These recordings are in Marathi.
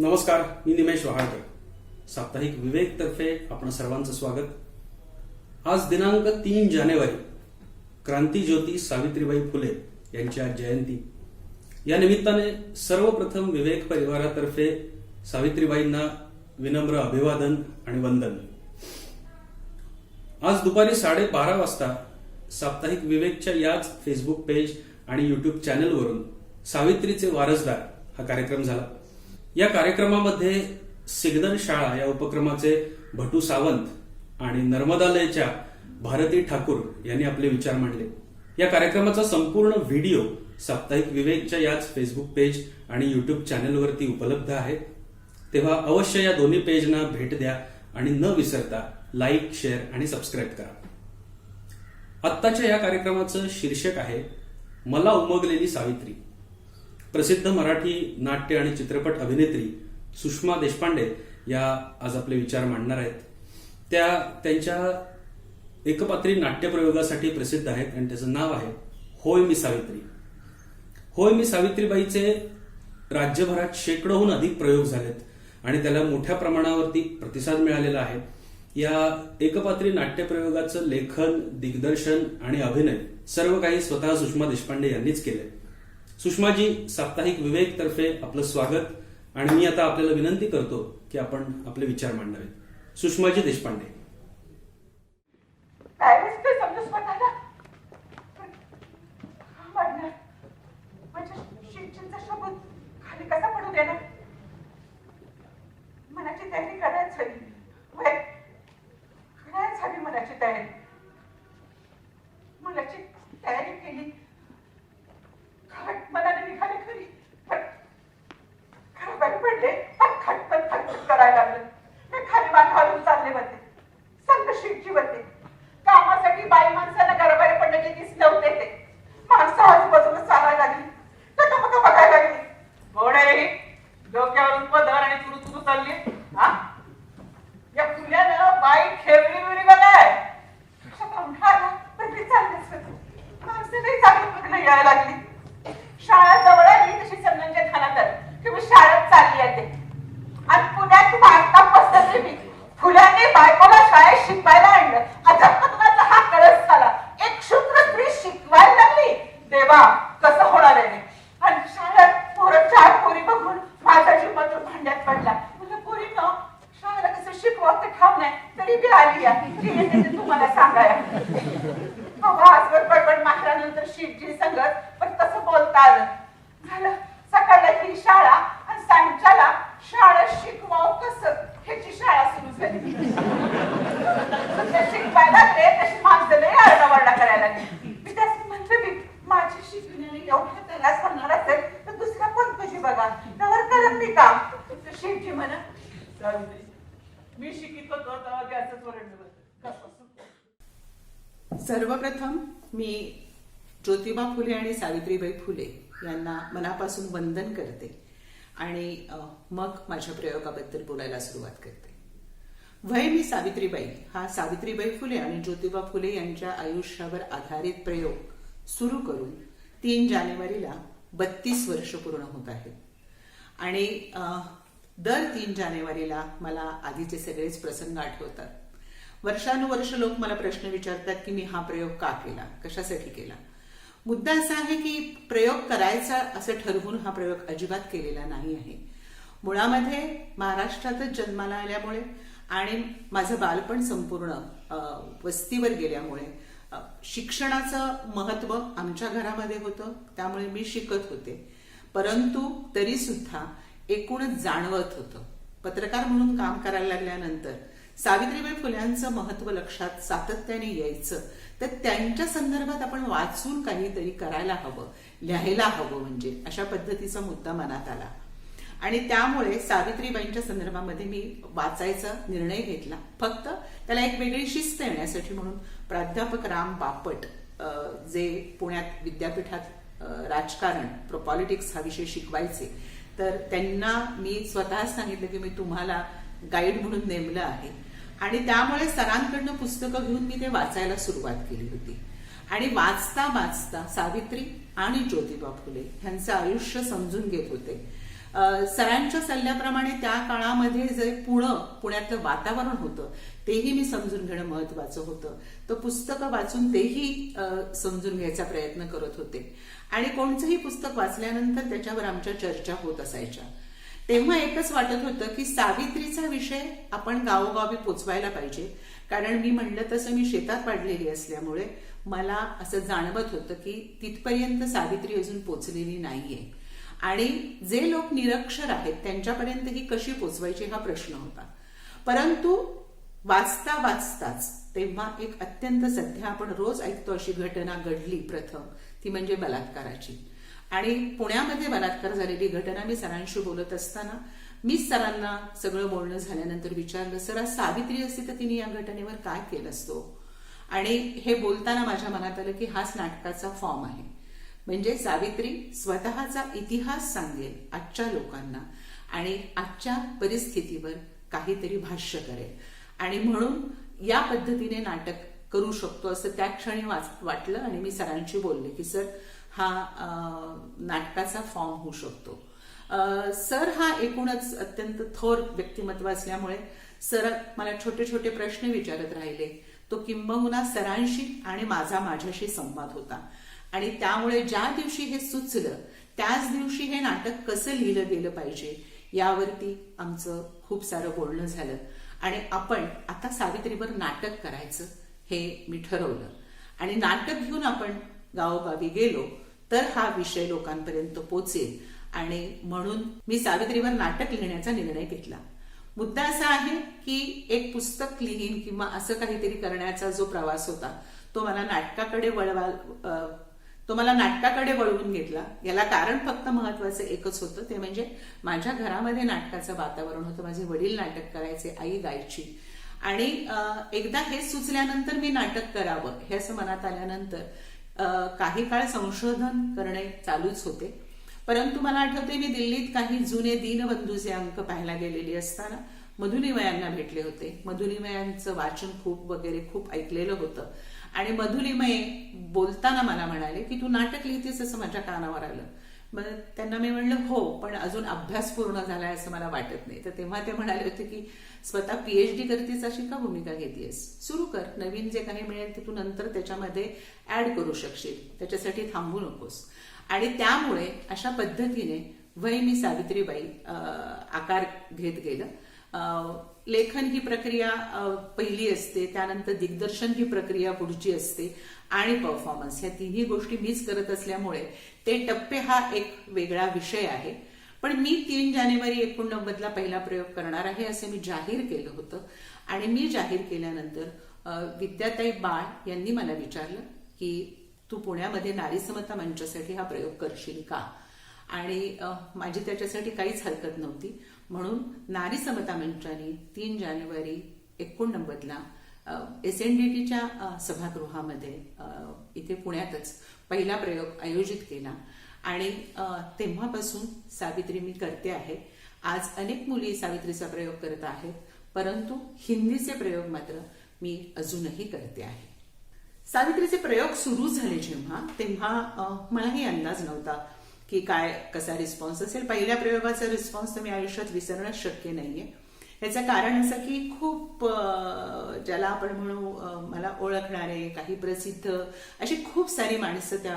नमस्कार मी निमेश वहाळकर साप्ताहिक विवेक तर्फे आपण सर्वांचं स्वागत. आज दिनांक तीन जानेवारी क्रांतीज्योती सावित्रीबाई फुले यांच्या जयंती. या निमित्ताने सर्वप्रथम विवेक परिवारातर्फे सावित्रीबाईंना विनम्र अभिवादन आणि वंदन. आज दुपारी साडेबारा वाजता साप्ताहिक विवेकच्या याच फेसबुक पेज आणि युट्यूब चॅनलवरून सावित्रीचे वारसदार हा कार्यक्रम झाला. या कार्यक्रमामध्ये सिग्नल शाळा या उपक्रमाचे भटू सावंत आणि नर्मदालयच्या भारती ठाकूर यांनी आपले विचार मांडले. या कार्यक्रमाचा संपूर्ण व्हिडिओ साप्ताहिक विवेकच्या याच फेसबुक पेज आणि युट्यूब चॅनेलवरती उपलब्ध आहे. तेव्हा अवश्य या दोन्ही पेजना भेट द्या आणि न विसरता लाईक शेअर आणि सबस्क्राईब करा. आत्ताच्या या कार्यक्रमाचं शीर्षक आहे मला उमगलेली सावित्री. प्रसिद्ध मराठी नाट्य आणि चित्रपट अभिनेत्री सुषमा देशपांडे या आज आपले विचार मांडणार आहेत. त्या त्यांच्या एकपात्री नाट्यप्रयोगासाठी प्रसिद्ध आहेत आणि त्याचं नाव आहे होय मी सावित्री. होय मी सावित्रीबाईचे राज्यभरात शेकडोहून अधिक प्रयोग झालेत आणि त्याला मोठ्या प्रमाणावरती प्रतिसाद मिळालेला आहे. या एकपात्री नाट्यप्रयोगाचं लेखन दिग्दर्शन आणि अभिनय सर्व काही स्वतः सुषमा देशपांडे यांनीच केलंय. सुषमाजी साप्ताहिक विवेक तर्फे आपलं स्वागत. आणि मी आता आपल्याला विनंती करतो की आपण आपले विचार मांडावेत. सुषमाजी देशपांडे पॅरिस ते समजा स्वतःला वाढणार म्हणजे शिक्षणचा शब्द खाली कसा पडू देणार मनाची तयारी करायच हवी वय करायच हवी मनाची तयारी मनाची तयारी केली खट मनाने निघाले खरी पण खरं बरं पडले आणि खटपट खटपट करायला लागलं मी खाली मान घालून चालले होते संत शिवजी होते कामासाठी बाई माणसाला घराबाहेर पडण्याचे दिस नव्हते ते माणसं आजूबाजूला चालायला लागली तर मग बघायला लागली कोण आहे ही? डोक्यावरून पदर आणि तुरु तुरु चालली हा या फुल्यानं बाई खेळली बिळली का काय कशात अंधार पण ती चाललीच होती माणसं नाही चांगलं बघणं यायला लागली शाळा जवळ आली तशी समजांच्या खानात की मी शाळेत चालली आहे ते आणि पुण्यात बांधकाम बसले मी फुल्याने बायकोला शाळेत शिकवायला आणलं अध्यात्मत्वाचा हा कळस झाला एक शुद्र स्त्री शिकवायला लागली देवा कसं होणार आहे आणि शाळेत पोरं चार पोरी बघून माझा जीव मात्र भांड्यात पडला म्हणजे पोरी न शाळेला कसं शिकवावं ते ठाव नाही तरी बी आली आहे तुम्हाला सांगाया अहो, आजवर बडबड मारल्यानंतर शिवजी संगत पण तसं बोलता आलं झालं सकाळला ही शाळा आणि सांच्याला शाळा शिकवाव कसं ह्याची शाळा सुरू झाली ते शिकवायला लागले तशी माणसं लय आरडाओरडा करायला लागली मी त्याच म्हणते मी माझी शिकण्याने एवढ्या त्याला सांगणार असेल तर दुसरा कोण कशी बघा त्यावर करत मी काम तर शिवजी म्हणा "सावित्री, मी शिकित होतो तेव्हा गॅसच ओरडलं होतं कसं सर्वप्रथम मी ज्योतिबा फुले आणि सावित्रीबाई फुले यांना मनापासून वंदन करते आणि मग माझ्या प्रयोगाबद्दल बोलायला सुरुवात करते. वय मी सावित्रीबाई. हा सावित्रीबाई फुले आणि ज्योतिबा फुले यांच्या आयुष्यावर आधारित प्रयोग सुरू करून तीन जानेवारीला बत्तीस वर्ष पूर्ण होत आहेत. आणि दर तीन जानेवारीला मला आधीचे सगळेच प्रसंग आठवतात. वर्षानुवर्ष लोक मला प्रश्न विचारतात की मी हा प्रयोग का केला? कशासाठी केला? मुद्दा असा आहे की प्रयोग करायचा असं ठरवून हा प्रयोग अजिबात केलेला नाही आहे. मुळामध्ये महाराष्ट्रातच जन्माला आल्यामुळे आणि माझं बालपण संपूर्ण वस्तीवर गेल्यामुळे शिक्षणाचं महत्त्व आमच्या घरामध्ये होतं त्यामुळे मी शिकत होते. परंतु तरी सुद्धा एकूणच जाणवत होतं. पत्रकार म्हणून काम करायला लागल्यानंतर सावित्रीबाई फुल्यांचं महत्त्व लक्षात सातत्याने यायचं. तर त्यांच्या संदर्भात आपण वाचून काहीतरी करायला हवं लिहायला हवं म्हणजे अशा पद्धतीचा मुद्दा मनात आला. आणि त्यामुळे सावित्रीबाईंच्या संदर्भामध्ये मी वाचायचा निर्णय घेतला. फक्त त्याला एक वेगळी शिस्त येण्यासाठी म्हणून प्राध्यापक राम बापट जे पुण्यात विद्यापीठात राजकारण पॉलिटिक्स हा विषय शिकवायचे तर त्यांना मी स्वतः सांगितलं की मी तुम्हाला गाईड म्हणून नेमलं आहे. आणि त्यामुळे सरांकडनं पुस्तकं घेऊन मी ते वाचायला सुरुवात केली होती. आणि वाचता वाचता सावित्री आणि ज्योतिबा फुले ह्यांचं आयुष्य समजून घेत होते. सरांच्या सल्ल्याप्रमाणे त्या काळामध्ये जे पुणं पुण्यातलं वातावरण होतं तेही मी समजून घेणं महत्वाचं होतं. तर पुस्तकं वाचून तेही समजून घ्यायचा प्रयत्न करत होते. आणि कोणतंही पुस्तक वाचल्यानंतर त्याच्यावर आमच्या चर्चा होत असायच्या. तेव्हा एकच वाटत होतं की सावित्रीचा विषय आपण गावोगावी पोचवायला पाहिजे. कारण मी म्हणलं तसं मी शेतात वाढलेली असल्यामुळे मला असं जाणवत होतं की तिथपर्यंत सावित्री अजून पोचलेली नाहीये. आणि जे लोक निरक्षर आहेत त्यांच्यापर्यंत ही कशी पोचवायची हा प्रश्न होता. परंतु वाचता वाचताच तेव्हा एक अत्यंत सध्या आपण रोज ऐकतो अशी घटना घडली प्रथम ती म्हणजे बलात्काराची. आणि पुण्यामध्ये बलात्कार झालेली घटना मी सरांशी बोलत असताना मी सरांना सगळं बोलणं झाल्यानंतर विचारलं सर आज सावित्री असती तर तिने या घटनेवर काय केलं असतो? आणि हे बोलताना माझ्या मनात आलं की हाच नाटकाचा फॉर्म आहे. म्हणजे सावित्री स्वतःचा इतिहास सांगेल आजच्या लोकांना आणि आजच्या परिस्थितीवर काहीतरी भाष्य करेल. आणि म्हणून या पद्धतीने नाटक करू शकतो असं त्या क्षणी वाटलं आणि मी सरांशी बोलले की सर हा नाटकाचा फॉर्म होऊ शकतो. सर हा एकूणच अत्यंत थोर व्यक्तिमत्व असल्यामुळे सर मला छोटे छोटे प्रश्न विचारत राहिले. तो किंबहुना सरांशी आणि माझा माझ्याशी संवाद होता. आणि त्यामुळे ज्या दिवशी हे सुचलं त्याच दिवशी हे नाटक कसं लिहिलं गेलं पाहिजे यावरती आमचं खूप सारं बोलणं झालं. आणि आपण आता सावित्रीवर नाटक करायचं हे मी ठरवलं. आणि नाटक घेऊन आपण गावोगावी गेलो तर हा विषय लोकांपर्यंत पोचेल. आणि म्हणून मी सावित्रीवर नाटक लिहिण्याचा निर्णय घेतला. मुद्दा असा आहे की एक पुस्तक लिहीन किंवा असं काहीतरी करण्याचा जो प्रवास होता तो मला नाटकाकडे वळवा तो मला नाटकाकडे वळवून घेतला. याला कारण फक्त महत्वाचं एकच होतं ते म्हणजे माझ्या घरामध्ये नाटकाचं वातावरण होतं. माझे वडील नाटक करायचे आई गायची. आणि एकदा हे सुचल्यानंतर मी नाटक करावं हे असं मनात आल्यानंतर काही काळ संशोधन करणे चालूच होते. परंतु मला आठवते मी दिल्लीत काही जुने दीनबंधूचे अंक पाहायला गेलेली असताना मधुनिमयांना भेटले होते. मधुनिमयांचं वाचन खूप वगैरे खूप ऐकलेलं होतं. आणि मधुनिमये बोलताना मला म्हणाले की तू नाटक लिहितेस असं माझ्या कानावर आलं. मग त्यांना मी म्हणलं हो पण अजून अभ्यास पूर्ण झालाय असं मला वाटत नाही. तर तेव्हा ते म्हणाले होते की स्वतः पीएचडी करतेस अशी का भूमिका घेतलीस सुरू कर नवीन जे काही मिळेल ते तू नंतर त्याच्यामध्ये ऍड करू शकशील. त्याच्यासाठी थांबू नकोस. आणि त्यामुळे अशा पद्धतीने वय मी सावित्रीबाई आकार घेत गेलं. लेखन ही प्रक्रिया पहिली असते त्यानंतर दिग्दर्शन ही प्रक्रिया पुढची असते आणि परफॉर्मन्स ह्या तिन्ही गोष्टी मीच करत असल्यामुळे ते टप्पे हा एक वेगळा विषय आहे. पण मी तीन जानेवारी एकोणनव्वदला पहिला प्रयोग करणार आहे असे मी जाहीर केलं होतं. आणि मी जाहीर केल्यानंतर विद्याताई बाळ यांनी मला विचारलं की तू पुण्यामध्ये नारी समता मंचासाठी हा प्रयोग करशील का? आणि माझी त्याच्यासाठी काहीच हरकत नव्हती. म्हणून नारी समता मंचाने तीन जानेवारी एकोणनव्वदला एस एन डी टीच्या सभागृहामध्ये इथे पुण्यातच पहिला प्रयोग आयोजित केला. आणि तेव्हापासून सावित्री मी करते आहे. आज अनेक मुली सावित्रीचा प्रयोग करत आहेत परंतु हिंदीचे प्रयोग मात्र मी अजूनही करते आहे. सावित्रीचे प्रयोग सुरू झाले जेव्हा तेव्हा मलाही अंदाज नव्हता की काय कसा रिस्पॉन्स असेल. पहिल्या प्रयोगाचा रिस्पॉन्स तुम्ही आयुष्यात विसरणं शक्य नाहीये. याचं कारण असं की खूप ज्याला आपण म्हणू मला ओळखणारे काही प्रसिद्ध अशी खूप सारी माणसं त्या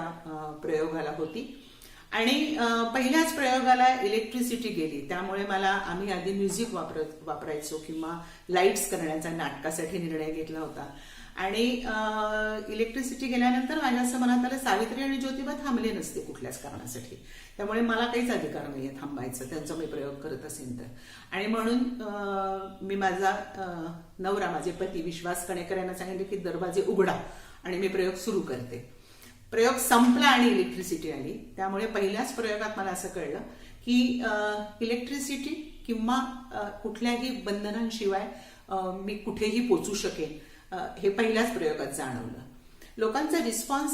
प्रयोगाला होती. आणि पहिल्याच प्रयोगाला इलेक्ट्रिसिटी गेली. त्यामुळे मला आम्ही आधी म्युझिक वापरत वापरायचो किंवा लाईट्स करण्याचा नाटकासाठी निर्णय घेतला होता. आणि इलेक्ट्रिसिटी गेल्यानंतर माझ्या असं मनात आलं सावित्री आणि ज्योतिबा थांबले नसते कुठल्याच कारणासाठी. त्यामुळे मला काहीच अधिकार नाहीये थांबायचं त्यांचा मी प्रयोग करत असेल तर. आणि म्हणून मी माझा नवरा माझे पती विश्वास कणेकर यांना सांगितले की दरवाजे उघडा आणि मी प्रयोग सुरू करते. प्रयोग संपला आणि इलेक्ट्रिसिटी आली. त्यामुळे पहिल्याच प्रयोगात मला असं कळलं की इलेक्ट्रिसिटी किंवा कुठल्याही बंधनांशिवाय मी कुठेही पोचू शकेन. हे पहिल्याच प्रयोगात जाणवलं. लोकांचा रिस्पॉन्स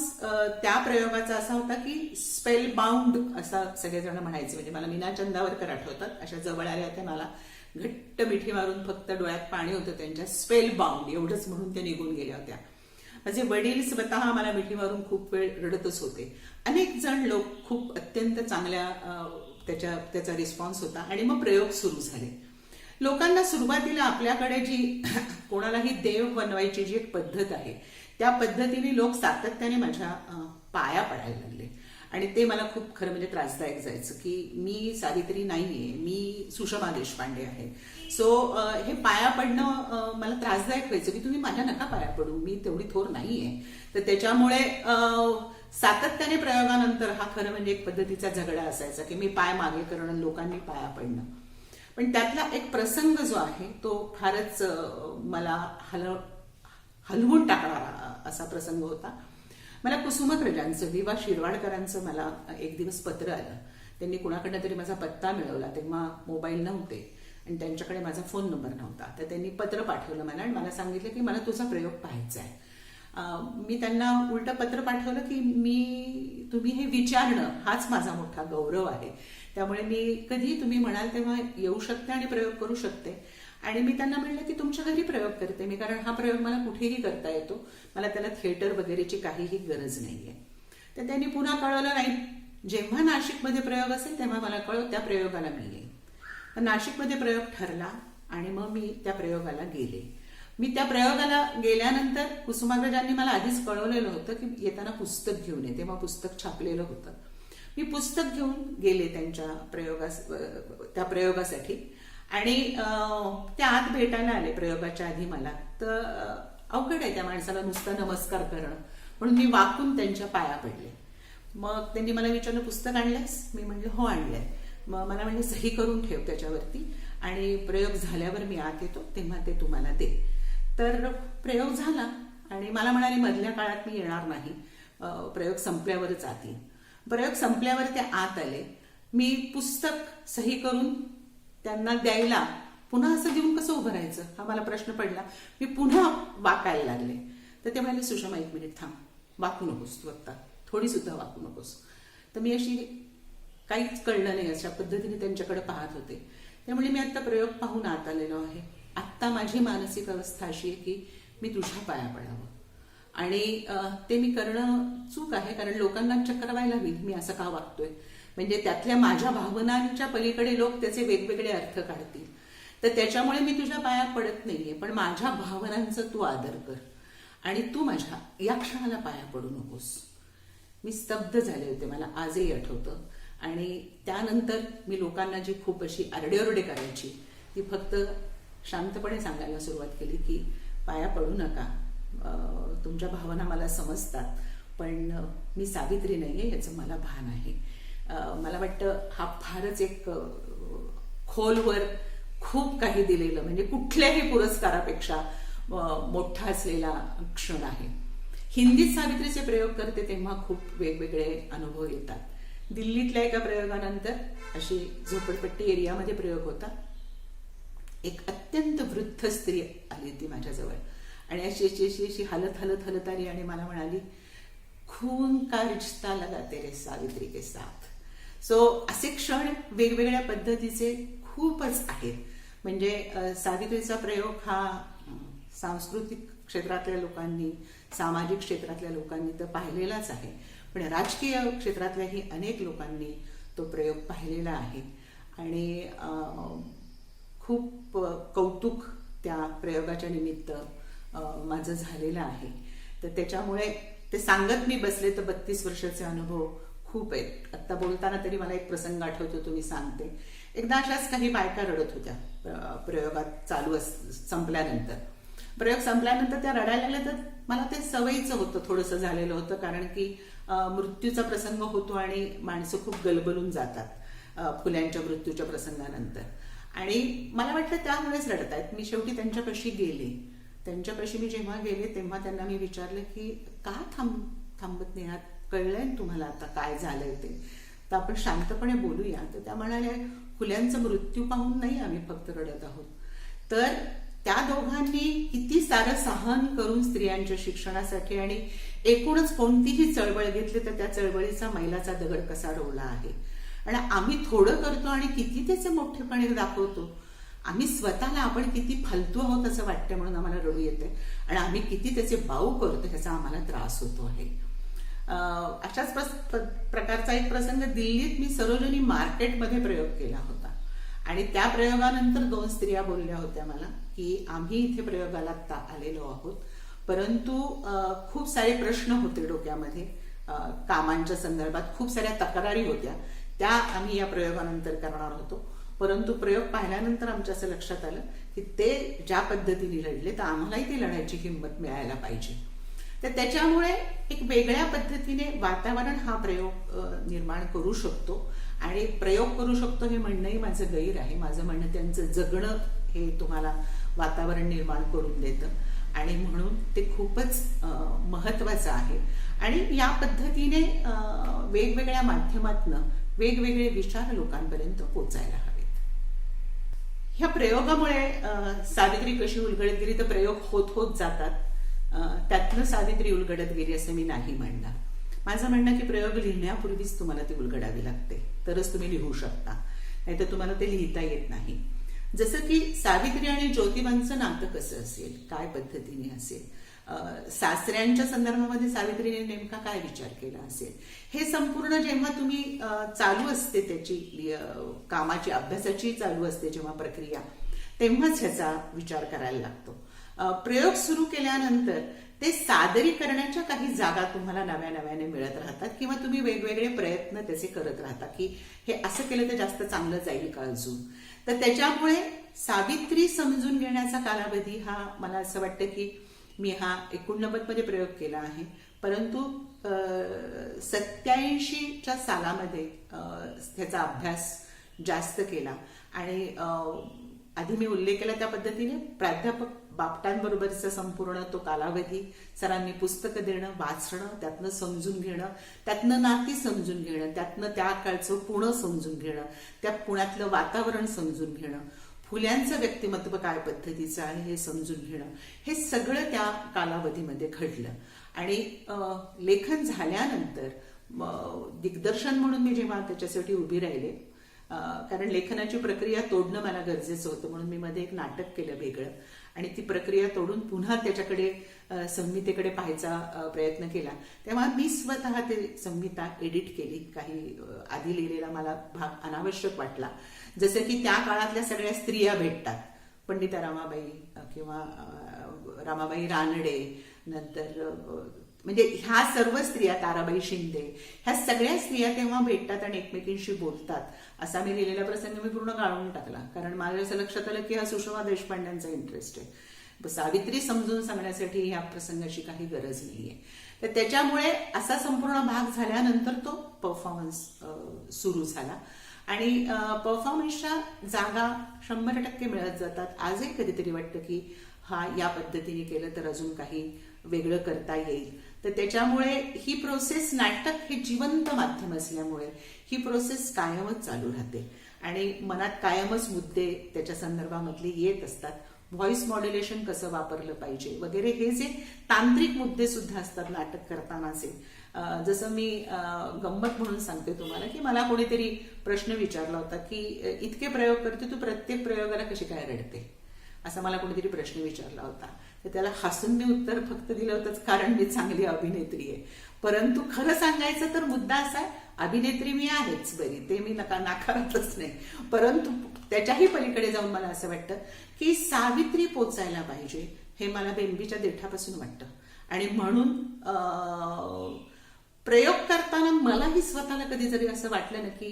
त्या प्रयोगाचा असा होता की स्पेल बाउंड असा सगळेजण म्हणायचे. म्हणजे मला मीना चंदावरकर आठवतात. अशा जवळ आल्या होत्या. मला घट्ट मिठी मारून फक्त डोळ्यात पाणी होतं त्यांच्या स्पेल बाउंड एवढंच म्हणून त्या निघून गेल्या होत्या. माझे वडील स्वतः मला मिठी मारून खूप वेळ रडतच होते. अनेक जण लोक खूप अत्यंत चांगल्या त्याच्या त्याचा रिस्पॉन्स होता आणि मग प्रयोग सुरू झाले. लोकांना सुरुवातीला आपल्याकडे जी कोणालाही देव बनवायची जी एक पद्धत आहे त्या पद्धतीने लोक सातत्याने माझ्या पाया पडायला लागले. आणि ते मला खूप खरं म्हणजे त्रासदायक जायचं की मी सावित्री नाहीये मी सुषमा देशपांडे आहे. सो हे पाया पडणं मला त्रासदायक व्हायचं की तुम्ही माझ्या नका पाया पडू मी तेवढी थोर नाहीये. तर त्याच्यामुळे सातत्याने प्रयोगानंतर हा खरं म्हणजे एक पद्धतीचा झगडा असायचा की मी पाय मागे करणं लोकांनी पाया पडणं. पण त्यातला एक प्रसंग जो आहे तो फारच मला हल हलवून टाकणारा असा प्रसंग होता. मला कुसुमप्रजांचं विवा शिरवाडकरांचं मला एक दिवस पत्र आलं. त्यांनी कुणाकडनं तरी माझा पत्ता मिळवला तेव्हा मोबाईल नव्हते आणि त्यांच्याकडे माझा फोन नंबर नव्हता. तर त्यांनी पत्र पाठवलं मला आणि मला सांगितलं की मला तुझा प्रयोग पाहायचा आहे. मी त्यांना उलट पत्र पाठवलं की मी तुम्ही हे विचारणं हाच माझा मोठा गौरव आहे. त्यामुळे मी कधी तुम्ही म्हणाल तेव्हा येऊ शकते आणि प्रयोग करू शकते. आणि मी त्यांना म्हणलं की तुमच्या घरी प्रयोग करते मी कारण हा प्रयोग मला कुठेही करता येतो. मला त्याला थिएटर वगैरेची काहीही गरज नाहीये. तर त्यांनी पुन्हा कळवलं नाही जेव्हा नाशिकमध्ये प्रयोग असेल तेव्हा मला कळव त्या प्रयोगाला मी येईल तर नाशिकमध्ये प्रयोग ठरला आणि मग मी त्या प्रयोगाला गेले. मी त्या प्रयोगाला गेल्यानंतर कुसुमाग्रजांनी मला आधीच कळवलेलं होतं की येताना पुस्तक घेऊन ये तेव्हा पुस्तक छापलेलं होतं. मी पुस्तक घेऊन गेले त्यांच्या प्रयोगास त्या प्रयोगासाठी. आणि त्या आत भेटायला आले प्रयोगाच्या आधी मला. तर अवघड आहे त्या माणसाला नुसता नमस्कार करणं. म्हणून मी वाकून त्यांच्या पाया पडले. मग त्यांनी मला विचारलं पुस्तक आणलंयस? मी म्हणलं हो आणलंय. मग मला म्हणजे सही करून ठेव त्याच्यावरती. आणि प्रयोग झाल्यावर मी आत येतो तेव्हा ते तुम्हाला दे तर प्रयोग झाला आणि मला म्हणाले मधल्या काळात मी येणार नाही. प्रयोग संपल्यावरच आत प्रयोग संपल्यावर ते आत आले. मी पुस्तक सही करून त्यांना द्यायला पुन्हा असं देऊन कसं उभं राहायचं? हा मला प्रश्न पडला. मी पुन्हा वाकायला लागले. तर ते म्हणाले सुषमा एक मिनिट थांब. वाकू नकोस तू आत्ता थोडी सुद्धा वाकू नकोस. तर मी अशी काहीच कळलं नाही. अशा पद्धतीने त्यांच्याकडे पाहत होते. त्यामुळे मी आता प्रयोग पाहून आत आलेलो आहे. आत्ता माझी मानसिक अवस्था अशी आहे की मी तुझ्या पाया पडावं. आणि ते मी करणं चूक आहे कारण लोकांना चक्कर व्हायला हवी मी असं का वागतोय? म्हणजे त्यातल्या माझ्या भावनांच्या पलीकडे लोक त्याचे वेगवेगळे अर्थ काढतील. तर त्याच्यामुळे मी तुझ्या पाया पडत नाहीये पण माझ्या भावनांचा तू आदर कर. आणि तू माझ्या या क्षणाला पाया पडू नकोस. मी स्तब्ध झाले होते मला आजही आठवतं. आणि त्यानंतर मी लोकांना जी खूप अशी आरडेओरडे करायची ती फक्त शांतपणे सांगायला सुरुवात केली की पाया पडू नका. तुमच्या भावना मला समजतात पण मी सावित्री नाही आहे याचं मला भान आहे. मला वाटतं हा फारच एक खोलवर खूप काही दिलेलं म्हणजे कुठल्याही पुरस्कारापेक्षा मोठा असलेला क्षण आहे. हिंदीत सावित्रीचे प्रयोग करते तेव्हा खूप वेगवेगळे अनुभव येतात. दिल्लीतल्या एका प्रयोगानंतर अशी झोपडपट्टी एरियामध्ये प्रयोग होता. एक अत्यंत वृद्ध स्त्री आली ती माझ्याजवळ. आणि अशी अशी अशी अशी हलत हलत हलत आली आणि मला म्हणाली खून का रिश्ता लगा तेरे सावित्री के साथ? सो असे क्षण वेगवेगळ्या पद्धतीचे खूपच आहेत. म्हणजे सावित्रीचा प्रयोग हा सांस्कृतिक क्षेत्रातल्या लोकांनी सामाजिक क्षेत्रातल्या लोकांनी तर पाहिलेलाच आहे. पण राजकीय क्षेत्रातल्याही अनेक लोकांनी तो प्रयोग पाहिलेला आहे. आणि खूप कौतुक त्या प्रयोगाच्या निमित्त माझं झालेलं आहे. तर त्याच्यामुळे ते सांगत मी बसले तर बत्तीस वर्षाचे अनुभव खूप आहेत. आत्ता बोलताना तरी मला एक प्रसंग आठवतो तुम्ही सांगते. एकदा अशाच काही बायका रडत होत्या प्रयोगात चालू अस संपल्यानंतर. प्रयोग संपल्यानंतर त्या रडायला लागल्या तर मला ते सवयीचं होतं थोडंसं झालेलं होतं कारण की मृत्यूचा प्रसंग होतो आणि माणसं खूप गलबलून जातात फुल्यांच्या मृत्यूच्या प्रसंगानंतर. आणि मला वाटलं त्यामुळेच रडत आहेत मी शेवटी त्यांच्यापाशी गेले. त्यांच्यापाशी मी जेव्हा गेले तेव्हा त्यांना मी विचारलं की का थांब थांबत नाही आहात? कळलंय तुम्हाला आता काय झालंय ते? तर आपण शांतपणे बोलूया. तर त्या म्हणाल्या फुल्यांचा मृत्यू पाहून नाही आम्ही फक्त रडत आहोत. तर त्या दोघांनी किती सारं सहन करून स्त्रियांच्या शिक्षणासाठी आणि एकूणच कोणतीही चळवळ घेतली तर त्या चळवळीचा मैलाचा दगड कसा रोवला आहे? आणि आम्ही थोडं करतो आणि किती त्याचे मोठेपणे दाखवतो. आम्ही स्वतःला आपण किती फालतू आहोत असं वाटतं म्हणून आम्हाला रडू येते आणि आम्ही किती त्याचे बाऊ करतो ह्याचा आम्हाला त्रास होतो आहे. अशाच प्रकारचा एक प्रसंग दिल्लीत मी सरोजनी मार्केटमध्ये प्रयोग केला होता. आणि त्या प्रयोगानंतर दोन स्त्रिया बोलल्या होत्या मला की आम्ही इथे प्रयोगाला ता आलेलो आहोत. परंतु खूप सारे प्रश्न होते डोक्यामध्ये. कामांच्या संदर्भात खूप साऱ्या तक्रारी होत्या. त्या आम्ही या प्रयोगानंतर करणार होतो. परंतु प्रयोग पाहिल्यानंतर आमच्या असं लक्षात आलं की ते ज्या पद्धतीने लढले तर आम्हालाही ती लढायची हिंमत मिळायला पाहिजे. तर त्याच्यामुळे एक वेगळ्या पद्धतीने वातावरण हा प्रयोग निर्माण करू शकतो. आणि प्रयोग करू शकतो हे म्हणणंही माझं गैर आहे. माझं म्हणणं त्यांचं जगणं हे तुम्हाला वातावरण निर्माण करून देतं. आणि म्हणून ते खूपच महत्वाचं आहे. आणि या पद्धतीने वेगवेगळ्या माध्यमातनं वेगवेगळे विचार लोकांपर्यंत पोचायला हवेत. ह्या प्रयोगामुळे सावित्री कशी उलगडत गेली तर प्रयोग होत होत जातात. अ, त्यातनं सावित्री उलगडत गेली असं मी नाही म्हणणार. माझं म्हणणं की प्रयोग लिहिण्यापूर्वीच तुम्हाला ती उलगडावी लागते. तरच तुम्ही लिहू शकता. नाहीतर तुम्हाला ते लिहिता येत नाही. जसं की सावित्री आणि ज्योतिबांचं नातं कसं असेल? काय पद्धतीने असेल? सासऱ्यांच्या संदर्भामध्ये सावित्रीने नेमका काय विचार केला असेल? हे संपूर्ण जेव्हा तुम्ही चालू असते त्याची कामाची अभ्यासाची चालू असते जेव्हा प्रक्रिया तेव्हाच ह्याचा विचार करायला लागतो. प्रयोग सुरू केल्यानंतर ते सादरीकरणाच्या काही जागा तुम्हाला नव्या नव्याने मिळत राहतात किंवा तुम्ही वेगवेगळे प्रयत्न त्याचे करत राहता की हे असं केलं तर जास्त चांगलं जाईल का अजून? तर त्याच्यामुळे सावित्री समजून घेण्याचा कालावधी हा मला असं वाटतं की मी हा एकोणनव्वदमध्ये प्रयोग केला आहे. परंतु सत्याऐंशीच्या सालामध्ये त्याचा अभ्यास जास्त केला. आणि आधी मी उल्लेख केला त्या पद्धतीने प्राध्यापक बापटांबरोबरचा संपूर्ण तो कालावधी सरांनी पुस्तकं देणं वाचणं त्यातनं समजून घेणं त्यातनं नाती समजून घेणं त्यातनं त्या काळचं पुणं समजून घेणं त्या पुण्यातलं वातावरण समजून घेणं. फुल्यांचं व्यक्तिमत्व काय पद्धतीचं आहे हे समजून घेणं. हे सगळं त्या कालावधीमध्ये घडलं. आणि लेखन झाल्यानंतर दिग्दर्शन म्हणून मी जेव्हा त्याच्यासाठी उभी राहिले कारण लेखनाची प्रक्रिया तोडणं मला गरजेचं होतं म्हणून मी मध्ये एक नाटक केलं वेगळं. आणि ती प्रक्रिया तोडून पुन्हा त्याच्याकडे संहितेकडे पाहायचा प्रयत्न केला. तेव्हा मी स्वतः ते संहिता एडिट केली. काही आधी लिहिलेला मला भाग अनावश्यक वाटला. जसं की त्या काळातल्या सगळ्या स्त्रिया भेटतात. पंडिता रामाबाई किंवा रामाबाई रानडे नंतर म्हणजे ह्या सर्व स्त्रिया ताराबाई शिंदे ह्या सगळ्या स्त्रिया तेव्हा भेटतात आणि एकमेकींशी बोलतात. असा मी लिहिलेला प्रसंग मी पूर्ण गाळून टाकला. कारण माझ्या असं लक्षात आलं की हा सुषमा देशपांड्यांचा इंटरेस्ट आहे. सावित्री समजून सांगण्यासाठी ह्या प्रसंगाची काही गरज नाहीये. तर त्याच्यामुळे असा संपूर्ण भाग झाल्यानंतर तो परफॉर्मन्स सुरू झाला. आणि परफॉर्मन्सच्या जागा शंभर टक्के मिळत जातात. आजही कधीतरी वाटतं की हा या पद्धतीने केलं तर अजून काही वेगळं करता येईल. तर त्याच्यामुळे ही प्रोसेस नाटक हे जिवंत माध्यम असल्यामुळे ही प्रोसेस कायमच चालू राहते. आणि मनात कायमच मुद्दे त्याच्या संदर्भामधले येत असतात. व्हॉइस मॉड्युलेशन कसं वापरलं पाहिजे वगैरे हे जे तांत्रिक मुद्दे सुद्धा असतात नाटक करतानाचे. जसं मी गंमत म्हणून सांगते तुम्हाला की मला कोणीतरी प्रश्न विचारला होता की इतके प्रयोग करते तू प्रत्येक प्रयोगाला कशी काय रडते? असा मला कोणीतरी प्रश्न विचारला होता. तर त्याला हसून मी उत्तर फक्त दिलं होतंच कारण मी चांगली अभिनेत्री आहे. परंतु खरं सांगायचं तर मुद्दा असा आहे अभिनेत्री मी आहेच बरी ते मी नका नाकारतच नाही. परंतु त्याच्याही पलीकडे जाऊन मला असं वाटतं की सावित्री पोचायला पाहिजे हे मला बेंबीच्या देठापासून वाटतं. आणि म्हणून अं, प्रयोग करताना मलाही स्वतःला कधी जरी असं वाटलं ना की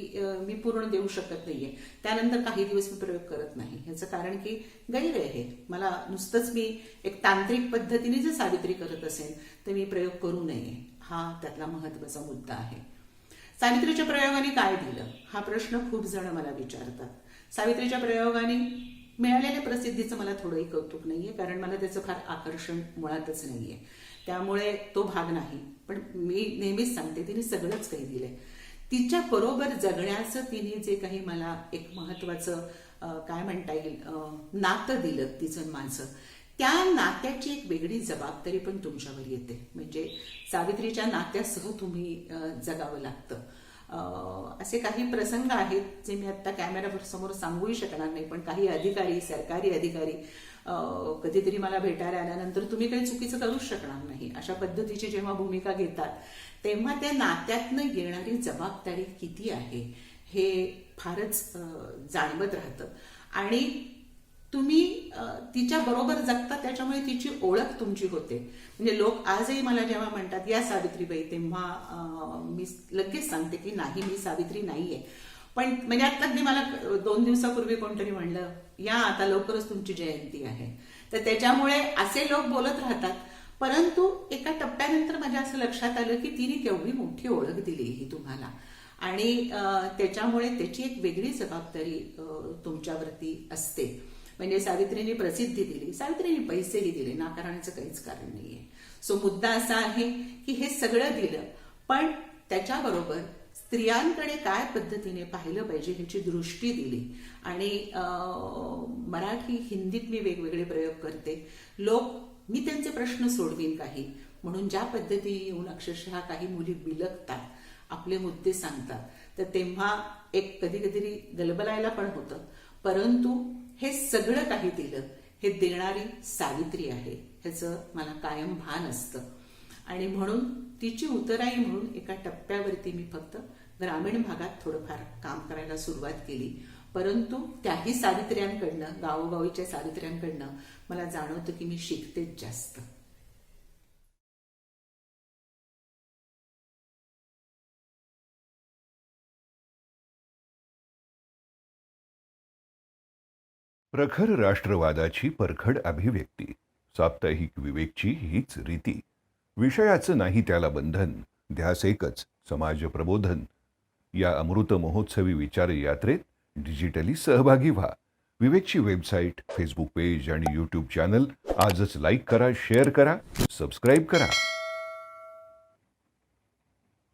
मी पूर्ण देऊ शकत नाहीये. त्यानंतर काही दिवस मी प्रयोग करत नाही. ह्याचं कारण की गैर आहे. मला नुसतंच मी एक तांत्रिक पद्धतीने जर सावित्री करत असेल तर मी प्रयोग करू नये. हा त्यातला महत्त्वाचा मुद्दा आहे. सावित्रीच्या प्रयोगाने काय दिलं? हा प्रश्न खूप जण मला विचारतात. सावित्रीच्या प्रयोगाने मिळालेल्या प्रसिद्धीचं मला थोडंही कौतुक नाहीये कारण मला त्याचं फार आकर्षण मुळातच नाहीये. त्यामुळे तो भाग नाही. पण मी नेहमीच सांगते तिने सगळंच काही दिलंय. तिच्या बरोबर जगण्याचं तिने जे काही मला एक महत्वाचं काय म्हणता येईल नातं दिलं तिचं माझं त्या नात्याची एक वेगळी जबाबदारी पण तुमच्यावर येते. म्हणजे सावित्रीच्या नात्यासह तुम्ही जगावं लागतं. असे काही प्रसंग आहेत जे मी आता कॅमेरा समोर सांगूही शकणार नाही पण काही अधिकारी सरकारी अधिकारी कधीतरी मला भेटायला आल्यानंतर तुम्ही काही चुकीचं करूच शकणार नाही. अशा पद्धतीची जेव्हा भूमिका घेतात तेव्हा त्या नात्यातनं येणारी जबाबदारी किती आहे हे फारच जाणवत राहतं. आणि तुम्ही तिच्या बरोबर जगता त्याच्यामुळे तिची ओळख तुमची होते. म्हणजे लोक आजही मला जेव्हा म्हणतात या सावित्रीबाई तेव्हा मी लगेच सांगते की नाही मी सावित्री नाहीये. पण म्हणजे आता अगदी मला दोन दिवसापूर्वी कोणतरी म्हणलं या आता लवकरच तुमची जयंती आहे. तर त्याच्यामुळे असे लोक बोलत राहतात परंतु एका टप्प्यानंतर माझ्या असं लक्षात आलं की तिने केवढी मोठी ओळख दिली ही तुम्हाला. आणि त्याच्यामुळे त्याची एक वेगळी जबाबदारी तुमच्यावरती असते. म्हणजे सावित्रीने प्रसिद्धी दिली सावित्रीने पैसेही दिले नाकारण्याचं काहीच कारण नाहीये. सो मुद्दा असा आहे की हे सगळं दिलं पण त्याच्याबरोबर स्त्रियांकडे काय पद्धतीने पाहिलं पाहिजे ह्याची दृष्टी दिली. आणि मराठी हिंदीत मी वेगवेगळे प्रयोग करते. लोक मी त्यांचे प्रश्न सोडवीन काही. म्हणून ज्या पद्धती येऊन अक्षरशः काही मुली बिलगतात आपले मुद्दे सांगतात तर तेव्हा एक कधी कधी गलबलायला पण होतं. परंतु हे सगळं काही दिलं हे देणारी सावित्री आहे ह्याचं मला कायम भान असतं. आणि म्हणून तिची उतराई म्हणून एका टप्प्यावरती मी फक्त ग्रामीण भागात थोडंफार काम करायला सुरुवात केली. परंतु त्याही सावित्र्यांकडनं गावोगावीच्या सावित्र्यांकडनं मला जाणवतं की मी शिकतेच जास्त. प्रखर राष्ट्रवादाची परखड अभिव्यक्ती. साप्ताहिक विवेकची हीच रीती. विषयाचं नाही त्याला बंधन. ध्यास एकच. समाज प्रबोधन या अमृत महोत्सवी विचार यात्रेत डिजिटली सहभागी व्हा. विवेकची वेबसाईट फेसबुक पेज आणि यूट्यूब चॅनल आजच लाईक करा शेअर करा सबस्क्राईब करा.